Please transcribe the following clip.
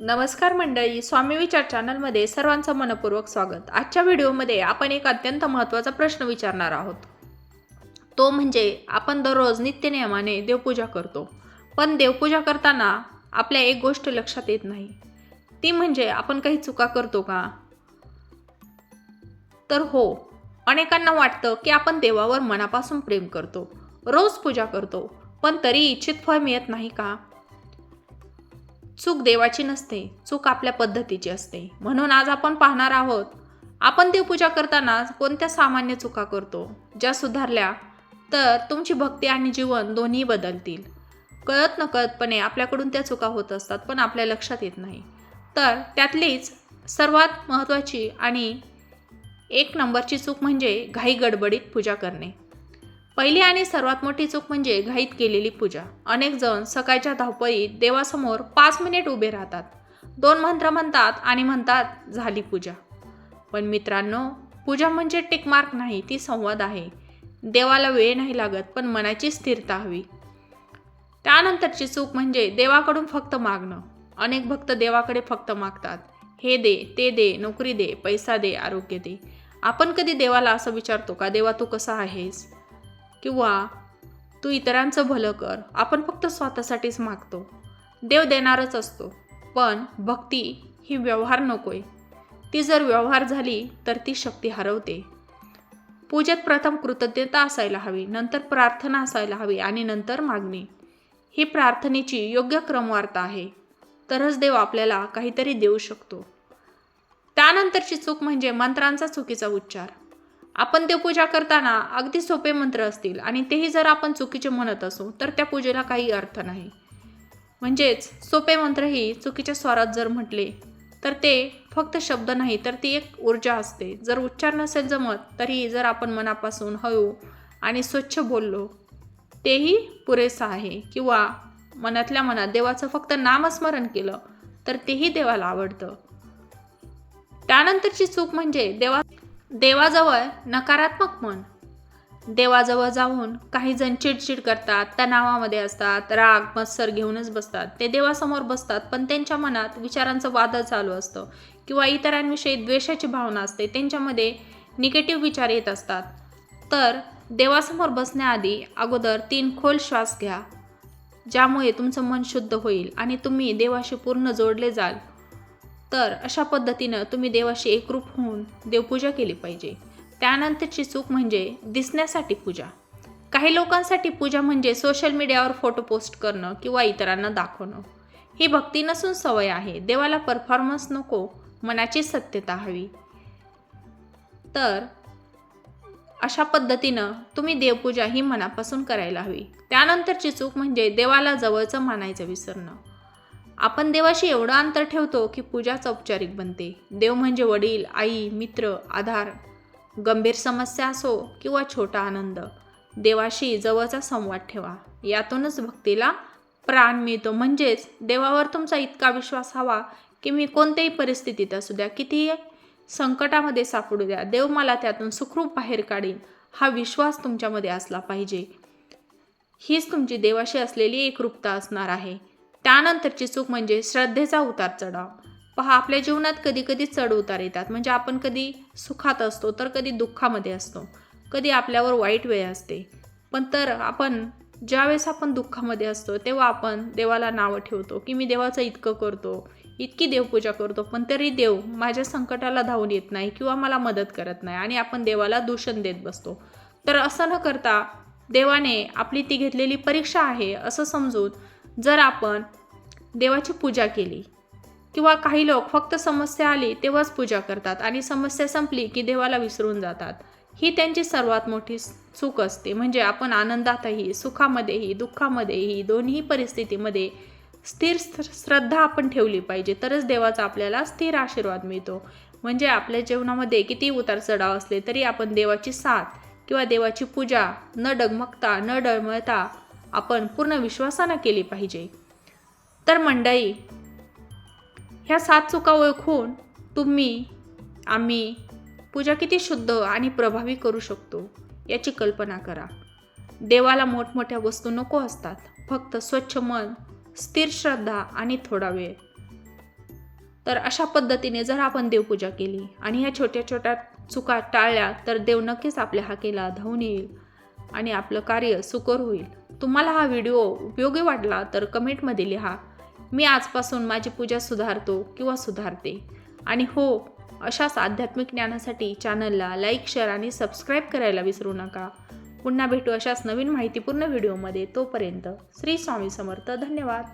नमस्कार मंडळी स्वामी विचार चॅनलमध्ये सर्वांचं मनपूर्वक स्वागत. आजच्या व्हिडिओमध्ये आपण एक अत्यंत महत्त्वाचा प्रश्न विचारणार आहोत. तो म्हणजे आपण दररोज नित्यनियमाने देवपूजा करतो. पण देवपूजा करताना आपल्या एक गोष्ट लक्षात येत नाही. ती म्हणजे आपण काही चुका करतो का? तर हो अनेकांना वाटतं की आपण देवावर मनापासून प्रेम करतो. रोज पूजा करतो पण तरी इच्छित फळ मिळत नाही का? चूक देवाची नसते चूक आपल्या पद्धतीची असते. म्हणून आज आपण पाहणार आहोत आपण देवपूजा करताना कोणत्या सामान्य चुका करतो ज्या सुधारल्या तर तुमची भक्ती आणि जीवन दोन्ही बदलतील. कळत नकळतपणे आपल्याकडून त्या चुका होत असतात पण आपल्या लक्षात येत नाही. तर त्यातलीच सर्वात महत्त्वाची आणि एक नंबरची चूक म्हणजे घाई गडबडीत पूजा करणे. पहिली आणि सर्वात मोठी चूक म्हणजे घाईत केलेली पूजा. अनेक जण सकाळच्या धावपळीत देवासमोर पाच मिनिट उभे राहतात. दोन मंत्र म्हणतात आणि म्हणतात झाली पूजा. पण मित्रांनो पूजा म्हणजे टिकमार्क नाही ती संवाद आहे. देवाला वेळ नाही लागत पण मनाची स्थिरता हवी. त्यानंतरची चूक म्हणजे देवाकडून फक्त मागणं. अनेक भक्त देवाकडे फक्त मागतात. हे दे ते दे नोकरी दे पैसा दे आरोग्य दे. आपण कधी देवाला असं विचारतो का देवा तू कसा आहेस? किंवा तू इतरांचं भलं कर आपण फक्त स्वतःसाठीच मागतो. देव देणारच असतो पण भक्ती ही व्यवहार नकोय. ती जर व्यवहार झाली तर ती शक्ती हरवते. पूजेत प्रथम कृतज्ञता असायला हवी नंतर प्रार्थना असायला हवी आणि नंतर मागणी. ही प्रार्थनेची योग्य क्रमवार्ता आहे. तरच देव आपल्याला काहीतरी देऊ शकतो. त्यानंतरची चूक म्हणजे मंत्रांचा चुकीचा उच्चार. आपण देवपूजा करताना अगदी सोपे मंत्र असतील आणि तेही जर आपण चुकीचे म्हणत असू तर त्या पूजेला काही अर्थ नाही. म्हणजेच सोपे मंत्रही चुकीच्या स्वरात जर म्हटले तर ते फक्त शब्द नाही तर ती एक ऊर्जा असते. जर उच्चार नसेल जमत तरी जर आपण मनापासून हळू आणि स्वच्छ बोललो तेही पुरेसं आहे. किंवा मनातल्या मनात देवाचं फक्त नामस्मरण केलं तर तेही देवाला आवडतं. त्यानंतरची चूक म्हणजे देवा देवाजवळ नकारात्मक मन. देवाजवळ जाऊन काही जण चिडचिड करतात तणावामध्ये असतात राग मत्सर घेऊनच बसतात. ते देवासमोर बसतात पण त्यांच्या मनात विचारांचं वादळ चालू असतं किंवा इतरांविषयी द्वेषाची भावना असते त्यांच्यामध्ये निगेटिव्ह विचार येत असतात. तर देवासमोर बसण्याआधी अगोदर तीन खोल श्वास घ्या ज्यामुळे तुमचं मन शुद्ध होईल आणि तुम्ही देवाशी पूर्ण जोडले जाल. तर अशा पद्धतीनं तुम्ही देवाशी एकरूप होऊन देवपूजा केली पाहिजे. त्यानंतरची चूक म्हणजे दिसण्यासाठी पूजा. काही लोकांसाठी पूजा म्हणजे सोशल मीडियावर फोटो पोस्ट करणं किंवा इतरांना दाखवणं. ही भक्ती नसून सवय आहे. देवाला परफॉर्मन्स नको मनाची सत्यता हवी. तर अशा पद्धतीनं तुम्ही देवपूजा ही मनापासून करायला हवी. त्यानंतरची चूक म्हणजे देवाला जवळचं मानायचं विसरणं. आपण देवाशी एवढं अंतर ठेवतो की पूजाच औपचारिक बनते. देव म्हणजे वडील आई मित्र आधार. गंभीर समस्या असो किंवा छोटा आनंद देवाशी जवळचा संवाद ठेवा. यातूनच भक्तीला प्राण मिळतो. म्हणजेच देवावर तुमचा इतका विश्वास हवा की मी कोणत्याही परिस्थितीत असू द्या कितीही संकटामध्ये सापडू द्या देव मला त्यातून सुखरूप बाहेर काढीन. हा विश्वास तुमच्यामध्ये असला पाहिजे. हीच तुमची देवाशी असलेली एकरूपता असणार आहे. त्यानंतरची चूक म्हणजे श्रद्धेचा उतार चढाव. पहा आपल्या जीवनात कधी कधी चढ उतार येतात. म्हणजे आपण कधी सुखात असतो तर कधी दुःखामध्ये असतो. कधी आपल्यावर वाईट वेळ असते. पण तर आपण ज्यावेळेस आपण दुःखामध्ये असतो तेव्हा आपण देवाला नावं ठेवतो की मी देवाचं इतकं करतो इतकी देवपूजा करतो पण तरी देव माझ्या संकटाला धावून येत नाही किंवा मला मदत करत नाही आणि आपण देवाला दूषण देत बसतो. तर असं न करता देवाने आपली ती घेतलेली परीक्षा आहे असं समजून जर आपण देवाची पूजा केली किंवा काही लोक फक्त समस्या आली तेव्हाच पूजा करतात आणि समस्या संपली की देवाला विसरून जातात ही त्यांची सर्वात मोठी चूक असते. म्हणजे आपण आनंदातही सुखामध्येही दुःखामध्येही दोन्ही परिस्थितीमध्ये स्थिर श्रद्धा आपण ठेवली पाहिजे. तरच देवाचा आपल्याला स्थिर आशीर्वाद मिळतो. म्हणजे आपल्या जीवनामध्ये किती उतार चढाव असले तरी आपण देवाची साथ किंवा देवाची पूजा न डगमगता न डळमळता आपण पूर्ण विश्वासानं केली पाहिजे. तर मंडळी ह्या सात चुका ओळखून तुम्ही आम्ही पूजा किती शुद्ध आणि प्रभावी करू शकतो याची कल्पना करा. देवाला मोठमोठ्या वस्तू नको असतात फक्त स्वच्छ मन स्थिर श्रद्धा आणि थोडा वेळ. तर अशा पद्धतीने जर आपण देवपूजा केली आणि ह्या छोट्या छोट्या चुका टाळल्या तर देव नक्कीच आपल्या हाकेला धावून येईल आणि आपलं कार्य सुकर होईल. तुम्हाला हा व्हिडिओ उपयोगी वाटला तर कमेंटमध्ये लिहा. मी आजपासून माझी पूजा सुधारतो किंवा सुधारते. आणि हो अशाच आध्यात्मिक ज्ञानासाठी चॅनलला लाईक शेअर आणि सबस्क्राईब करायला विसरू नका. पुन्हा भेटू अशाच नवीन माहितीपूर्ण व्हिडिओमध्ये तोपर्यंत श्री स्वामी समर्थ. धन्यवाद.